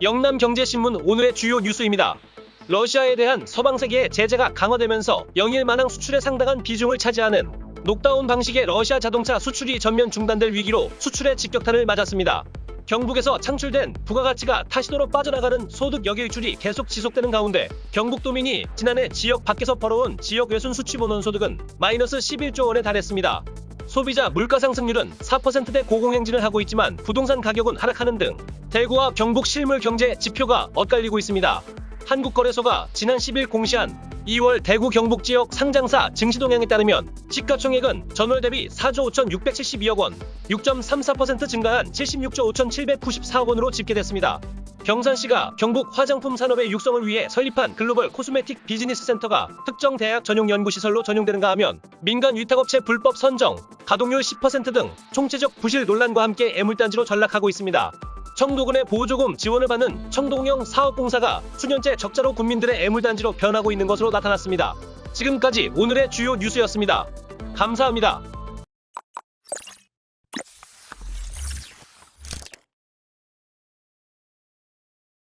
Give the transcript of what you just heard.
영남경제신문 오늘의 주요 뉴스입니다. 러시아에 대한 서방 세계의 제재가 강화되면서 영일 만항 수출에 상당한 비중을 차지하는 녹다운 방식의 러시아 자동차 수출이 전면 중단될 위기로 수출의 직격탄을 맞았습니다. 경북에서 창출된 부가가치가 타시도로 빠져나가는 소득 역일출이 계속 지속되는 가운데 경북도민이 지난해 지역 밖에서 벌어온 지역 외순 수취본원 소득은 마이너스 11조 원에 달했습니다. 소비자 물가 상승률은 4%대 고공행진을 하고 있지만 부동산 가격은 하락하는 등 대구와 경북 실물 경제 지표가 엇갈리고 있습니다. 한국거래소가 지난 10일 공시한 2월 대구 경북 지역 상장사 증시 동향에 따르면 시가총액은 전월 대비 4조 5,672억 원, 6.34% 증가한 76조 5,794억 원으로 집계됐습니다. 경산시가 경북 화장품 산업의 육성을 위해 설립한 글로벌 코스메틱 비즈니스 센터가 특정 대학 전용 연구시설로 전용되는가 하면 민간 위탁업체 불법 선정, 가동률 10%등 총체적 부실 논란과 함께 애물단지로 전락하고 있습니다. 청도군의 보조금 지원을 받는 청동형 사업공사가 수년째 적자로 국민들의 애물단지로 변하고 있는 것으로 나타났습니다. 지금까지 오늘의 주요 뉴스였습니다. 감사합니다.